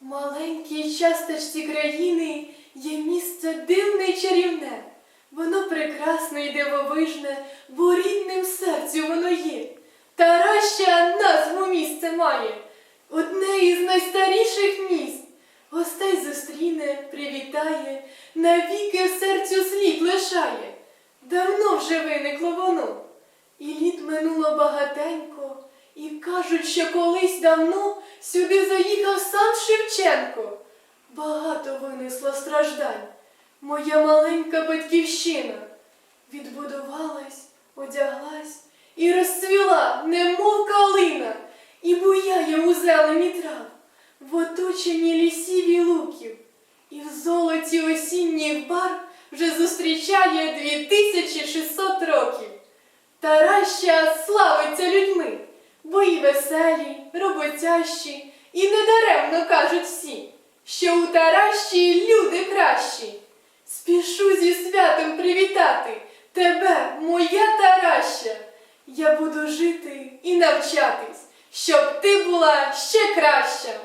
маленькій часточці країни є місце дивне й чарівне. Воно прекрасне й дивовижне, бо рідним серцю воно є. Тараща назву місце має, одне із найстаріших міст. Гостей зустріне, привітає, навіки серцю слід лишає. Давно вже виникло воно, і літ минуло багатенько, і кажуть, що колись давно сюди заїхав сам Шевченко. Багато винесло страждань, моя маленька батьківщина. Відбудувалась, одяглась і розцвіла, немов калина, і буяє у зелені трав, в оточенні лісів і луків, і в золоті осінніх бар вже зустрічає 2600 років. Тараща славиться людьми, веселі, роботящі, і недаремно кажуть всі, що у Таращі люди кращі. Спішу зі святом привітати тебе, моя Тараща. Я буду жити і навчатись, щоб ти була ще краща.